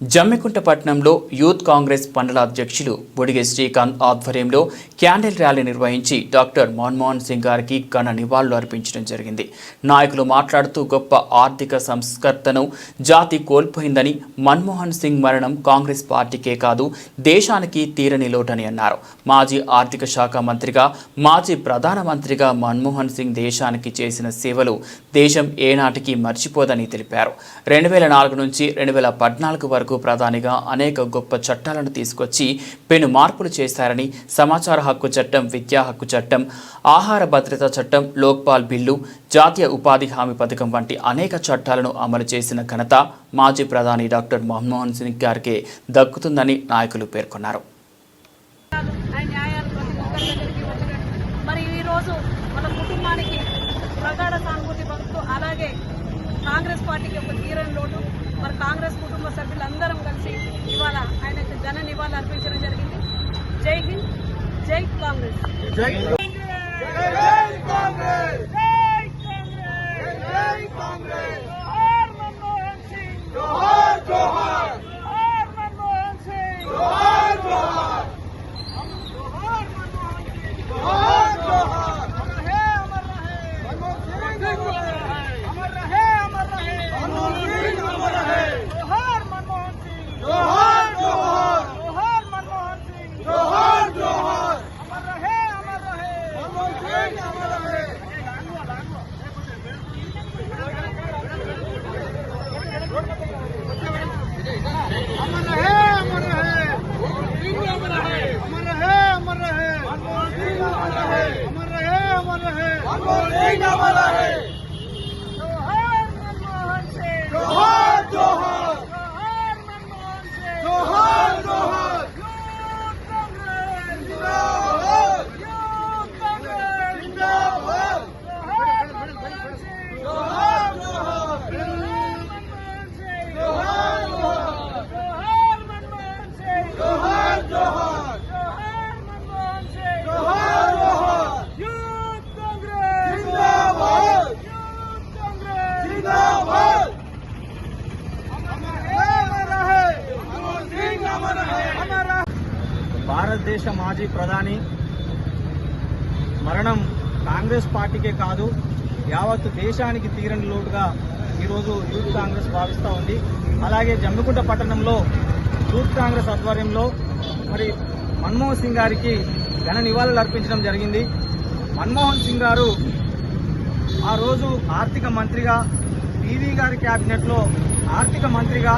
జమ్మికుంట పట్టణంలో యూత్ కాంగ్రెస్ మండల అధ్యక్షులు బొడిగె శ్రీకాంత్ ఆధ్వర్యంలో క్యాండిల్ ర్యాలీ నిర్వహించి డాక్టర్ మన్మోహన్ సింగ్ గారికి ఘన నివాళులు అర్పించడం జరిగింది. నాయకులు మాట్లాడుతూ గొప్ప ఆర్థిక సంస్కర్తను జాతి కోల్పోయిందని మన్మోహన్ సింగ్ మరణం కాంగ్రెస్ పార్టీకే కాదు దేశానికి తీరని లోటని అన్నారు. మాజీ ఆర్థిక శాఖ మంత్రిగా మాజీ ప్రధానమంత్రిగా మన్మోహన్ సింగ్ దేశానికి చేసిన సేవలు దేశం ఏనాటికి మర్చిపోదని తెలిపారు. రెండు వేల నాలుగు నుంచి రెండు వేల పద్నాలుగు వరకు ప్రధానిగా అనేక గొప్ప చట్టాలను తీసుకొచ్చి పెను మార్పులు చేశారని సమాచార హక్కు చట్టం విద్యా హక్కు చట్టం ఆహార భద్రత చట్టం లోక్పాల్ బిల్లు జాతీయ ఉపాధి హామీ పథకం వంటి అనేక చట్టాలను అమలు చేసిన ఘనత మాజీ ప్రధాని డాక్టర్ మన్మోహన్ సింగ్ గారికి దక్కుతుందని నాయకులు పేర్కొన్నారు. కుటుంబానికి ప్రగాఢ సానుభూతి అలాగే కాంగ్రెస్ పార్టీకి ఒక తీరని లోటు మరి కాంగ్రెస్ కుటుంబ సభ్యులందరం కలిసి ఇవాళ ఆయనకు ఘన నివాళులు అర్పించడం జరిగింది. జై హింద్ జై కాంగ్రెస్. జై కాంగ్రెస్! रहे अमर కాంగ్రెస్ కాదు యావత్ దేశానికి తీరని లోటుగా ఈరోజు యూత్ కాంగ్రెస్ భావిస్తూ ఉంది. అలాగే జమ్మికుంట పట్టణంలో యూత్ కాంగ్రెస్ ఆధ్వర్యంలో మరి మన్మోహన్ సింగ్ గారికి ఘన నివాళులు అర్పించడం జరిగింది. మన్మోహన్ సింగ్ గారు ఆ రోజు ఆర్థిక మంత్రిగా పీవీ గారి క్యాబినెట్లో ఆర్థిక మంత్రిగా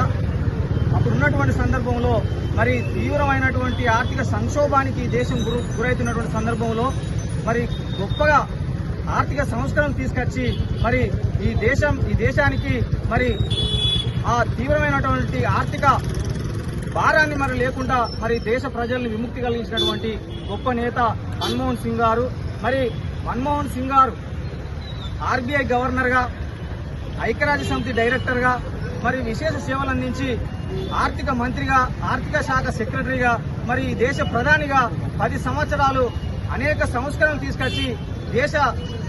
అప్పుడు ఉన్నటువంటి సందర్భంలో మరి తీవ్రమైనటువంటి ఆర్థిక సంక్షోభానికి దేశం గురు గురవుతున్నటువంటి సందర్భంలో మరి గొప్పగా ఆర్థిక సంస్కరణలు తీసుకొచ్చి మరి ఈ దేశం ఈ దేశానికి మరి ఆ తీవ్రమైనటువంటి ఆర్థిక భారాన్ని మరి లేకుండా మరి దేశ ప్రజల్ని విముక్తి కలిగించినటువంటి గొప్ప నేత మన్మోహన్ సింగ్ గారు. మరి మన్మోహన్ సింగ్ గారు ఆర్బీఐ గవర్నర్గా ఐక్యరాజ్య సమితి డైరెక్టర్గా మరి విశేష సేవలు అందించి ఆర్థిక మంత్రిగా ఆర్థిక శాఖ సెక్రటరీగా మరి ఈ దేశ ప్రధానిగా పది సంవత్సరాలు అనేక సంస్కరణలు తీసుకొచ్చి దేశ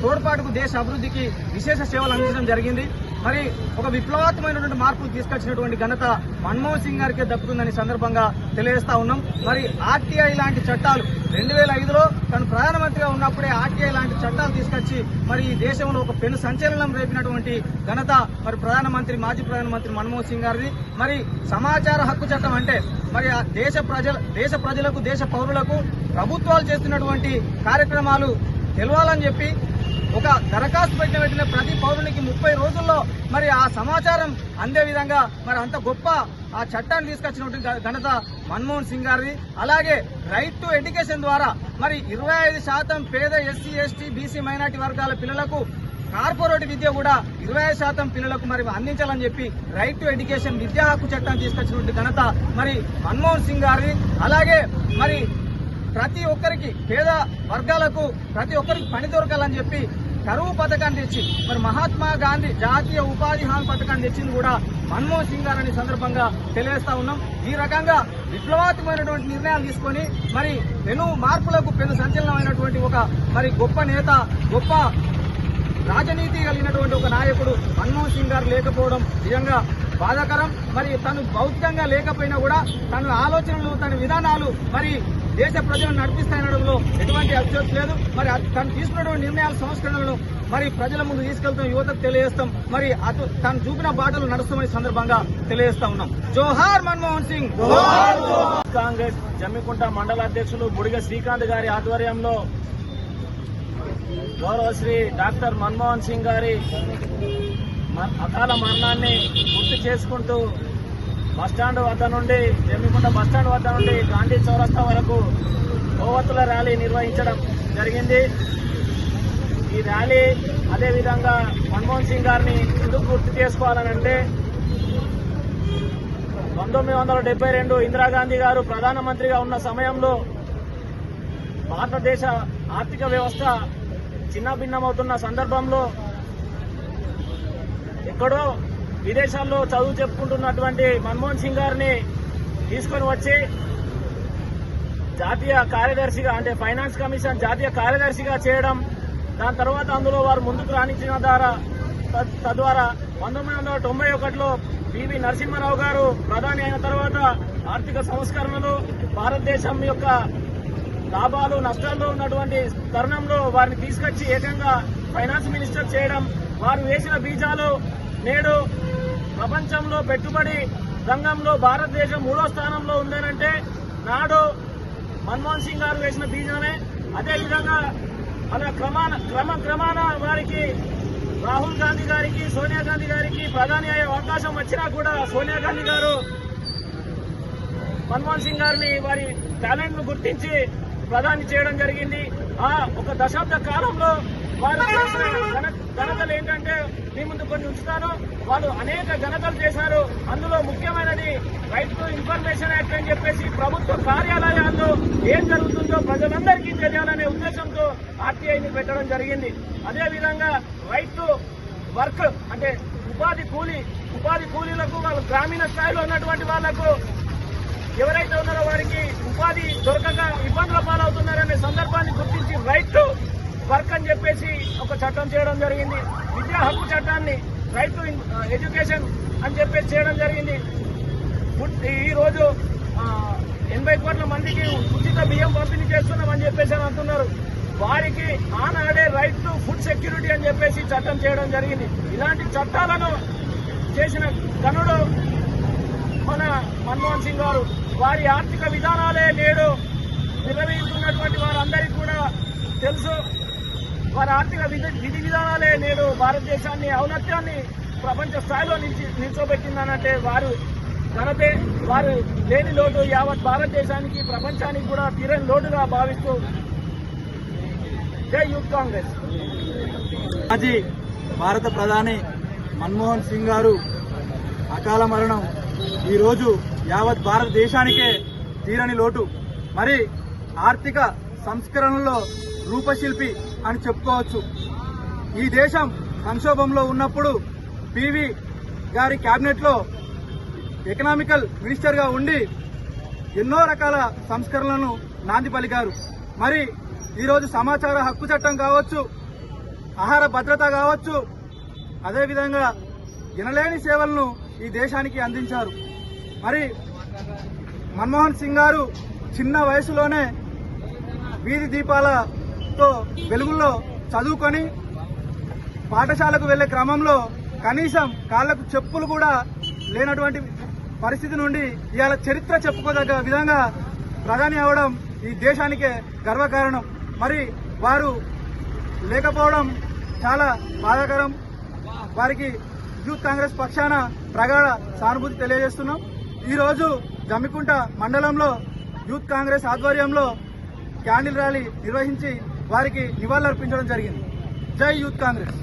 తోడ్పాటుకు దేశ అభివృద్ధికి విశేష సేవలు అందించడం జరిగింది. మరి ఒక విప్లవాత్మకమైనటువంటి మార్పులు తీసుకొచ్చినటువంటి ఘనత మన్మోహన్ సింగ్ గారికే దక్కుతుందని సందర్భంగా తెలియజేస్తా ఉన్నాం. మరి ఆర్టీఐ లాంటి చట్టాలు రెండు వేల ఐదులో తను ప్రధానమంత్రిగా ఉన్నప్పుడే ఆర్టీఐ లాంటి చట్టాలు తీసుకొచ్చి మరి ఈ దేశంలో ఒక పెను సంచలనం రేపినటువంటి ఘనత మరి ప్రధానమంత్రి మాజీ ప్రధానమంత్రి మన్మోహన్ సింగ్ గారిది. మరి సమాచార హక్కు చట్టం అంటే మరి ఆ దేశ ప్రజల దేశ ప్రజలకు దేశ పౌరులకు ప్రభుత్వాలు చేస్తున్నటువంటి కార్యక్రమాలు తెలవాలని చెప్పి ఒక దరఖాస్తు పెట్టిన వెంటనే ప్రతి పౌరునికి ముప్పై రోజుల్లో మరి ఆ సమాచారం అందే విధంగా మరి అంత గొప్ప ఆ చట్టాన్ని తీసుకొచ్చినటువంటి ఘనత మన్మోహన్ సింగ్ గారిది అలాగే రైట్ టు ఎడ్యుకేషన్ ద్వారా మరి ఇరవై ఐదు శాతం పేద ఎస్సీ ఎస్టీ బీసీ మైనార్టీ వర్గాల పిల్లలకు కార్పొరేట్ విద్య కూడా ఇరవై ఐదు శాతం పిల్లలకు మరి అందించాలని చెప్పి రైట్ టు ఎడ్యుకేషన్ విద్యా హక్కు చట్టాన్ని తీసుకొచ్చినటువంటి ఘనత మరి మన్మోహన్ సింగ్ గారిది అలాగే మరి ప్రతి ఒక్కరికి పేద వర్గాలకు ప్రతి ఒక్కరికి పని దొరకాలని చెప్పి కరువు పథకాన్ని తెచ్చి మరి మహాత్మా గాంధీ జాతీయ ఉపాధి హామీ పథకాన్ని తెచ్చింది కూడా మన్మోహన్ సింగ్ గారు అనే సందర్భంగా తెలియజేస్తా ఉన్నాం. ఈ రకంగా విప్లవాత్మకమైనటువంటి నిర్ణయాలు తీసుకొని మరి పెను మార్పులకు పెను సంచలనమైనటువంటి ఒక మరి గొప్ప నేత గొప్ప రాజనీతి కలిగినటువంటి ఒక నాయకుడు మన్మోహన్ సింగ్ గారు లేకపోవడం నిజంగా బాధాకరం. మరి తను భౌతికంగా లేకపోయినా కూడా తన ఆలోచనలు తన విధానాలు మరి దేశ ప్రజలను నడిపిస్తాయనడంలో ఎటువంటి అభ్యర్థి లేదు. మరి తను తీసుకున్నటువంటి నిర్ణయాల సంస్కరణలను మరి ప్రజల ముందు తీసుకెళ్తాం యువతకు తెలియజేస్తాం. మరి అటు తను చూపిన బాటలు నడుస్తామని సందర్భంగా తెలియజేస్తా ఉన్నాం. జోహార్ మన్మోహన్ సింగ్! కాంగ్రెస్ జమ్మికుంట మండల అధ్యక్షులు బుడిగ శ్రీకాంత్ గారి ఆధ్వర్యంలో గౌరవ శ్రీ డాక్టర్ మన్మోహన్ సింగ్ గారి అకాల మరణాన్ని గుర్తు చేసుకుంటూ బస్టాండ్ వద్ద నుండి జమ్మికుంట బస్టాండ్ వద్ద నుండి గాంధీ చౌరస్తా వరకు కోవత్తుల ర్యాలీ నిర్వహించడం జరిగింది. ఈ ర్యాలీ అదేవిధంగా మన్మోహన్ సింగ్ గారిని ఎందుకు గుర్తు చేసుకోవాలనంటే పంతొమ్మిది వందల డెబ్బై రెండు ఇందిరాగాంధీ గారు ప్రధానమంత్రిగా ఉన్న సమయంలో భారతదేశ ఆర్థిక వ్యవస్థ చిన్నభిన్నమవుతున్న సందర్భంలో ఎక్కడో విదేశాల్లో చదువు చెప్పుకుంటున్నటువంటి మన్మోహన్ సింగ్ గారిని తీసుకొని వచ్చి జాతీయ కార్యదర్శిగా అంటే ఫైనాన్స్ కమిషన్ జాతీయ కార్యదర్శిగా చేయడం దాని తర్వాత అందులో వారు ముందుకు రాణించిన ద్వారా తద్- తద్వారా పంతొమ్మిది వందల తొంభై ఒకటిలో పివి నరసింహారావు గారు ప్రధాని అయిన తర్వాత ఆర్థిక సంస్కరణలు భారతదేశం యొక్క లాభాలు నష్టాల్లో ఉన్నటువంటి తరుణంలో వారిని తీసుకొచ్చి ఏకంగా ఫైనాన్స్ మినిస్టర్ చేయడం వారు వేసిన బీజాలు నేడు ప్రపంచంలో పెట్టుబడి రంగంలో భారతదేశం మూడో స్థానంలో ఉందనంటే నాడు మన్మోహన్ సింగ్ గారు వేసిన బీజమే అదేవిధంగా అలా క్రమాన క్రమ క్రమాన వారికి రాహుల్ గాంధీ గారికి సోనియా గాంధీ గారికి ప్రధాని అయ్యే అవకాశం వచ్చినా కూడా సోనియా గాంధీ గారు మన్మోహన్ సింగ్ గారిని వారి టాలెంట్ను గుర్తించి ప్రధాని చేయడం జరిగింది. ఆ ఒక దశాబ్ద కాలంలో వారు ఘనతలు ఏంటంటే మీ ముందు కొన్ని ఉంచుతాను. వాళ్ళు అనేక ఘనతలు చేశారు. అందులో ముఖ్యమైనది రైట్ టు ఇన్ఫర్మేషన్ యాక్ట్ అని చెప్పేసి ప్రభుత్వ కార్యాలయాల్లో ఏం జరుగుతుందో ప్రజలందరికీ తెలియాలనే ఉద్దేశంతో ఆర్టీఐని పెట్టడం జరిగింది. అదేవిధంగా రైట్ టు వర్క్ అంటే ఉపాధి కూలీ ఉపాధి కూలీలకు వాళ్ళు గ్రామీణ స్థాయిలో ఉన్నటువంటి వాళ్ళకు ఎవరైతే ఉన్నారో వారికి ఉపాధి దొరకక ఇబ్బందుల పాలవుతున్నారనే సందర్భాన్ని గుర్తించి రైట్ టు వర్క్ అని చెప్పేసి ఒక చట్టం చేయడం జరిగింది. విద్యా హక్కు చట్టాన్ని రైట్ టు ఎడ్యుకేషన్ అని చెప్పేసి చేయడం జరిగింది. ఫుడ్ ఎనభై కోట్ల మందికి ఉచిత బియ్యం పంపిణీ చేస్తున్నామని చెప్పేసి అని అంటున్నారు. వారికి ఆనాడే రైట్ టు ఫుడ్ సెక్యూరిటీ అని చెప్పేసి చట్టం చేయడం జరిగింది. ఇలాంటి చట్టాలను చేసిన గనుడు మన మన్మోహన్ సింగ్ గారు. వారి ఆర్థిక విధానాలే నేడు నిర్వహిస్తున్నటువంటి వారందరికీ కూడా తెలుసు. వారి ఆర్థిక విధి విధి విధానాలే నేడు భారతదేశాన్ని ఔన్నత్యాన్ని ప్రపంచ స్థాయిలో నిలిచి నిల్చోబెట్టిందనంటే వారు ఘనతే. వారు లేని లోటు యావత్ భారతదేశానికి ప్రపంచానికి కూడా తీరని లోటుగా భావిస్తూ జై యూత్ కాంగ్రెస్. మాజీ భారత ప్రధాని మన్మోహన్ సింగ్ గారు అకాల మరణం. ఈరోజు యావత్ భారతదేశానికే తీరని లోటు. మరి ఆర్థిక సంస్కరణలో రూపశిల్పి అని చెప్పుకోవచ్చు. ఈ దేశం సంక్షోభంలో ఉన్నప్పుడు పివి గారి క్యాబినెట్లో ఎకనామికల్ మినిస్టర్గా ఉండి ఎన్నో రకాల సంస్కరణలను నాంది పలికారు. మరి ఈరోజు సమాచార హక్కు చట్టం కావచ్చు ఆహార భద్రత కావచ్చు అదేవిధంగా వినలేని సేవలను ఈ దేశానికి అందించారు. మరి మన్మోహన్ సింగ్ గారు చిన్న వయసులోనే వీధి దీపాలతో వెలుగుల్లో చదువుకొని పాఠశాలకు వెళ్ళే క్రమంలో కనీసం కాళ్ళకు చెప్పులు కూడా లేనటువంటి పరిస్థితి నుండి ఇవాళ చరిత్ర చెప్పుకోదగ్గ విధంగా ప్రధాని అవడం ఈ దేశానికే గర్వకారణం. మరి వారు లేకపోవడం చాలా బాధాకరం. వారికి యూత్ కాంగ్రెస్ పక్షాన ప్రగాఢ సానుభూతి తెలియజేస్తున్నాం. ఈరోజు జమ్మికుంట మండలంలో యూత్ కాంగ్రెస్ ఆధ్వర్యంలో క్యాండిల్ ర్యాలీ నిర్వహించి వారికి నివాళులర్పించడం జరిగింది. జై యూత్ కాంగ్రెస్.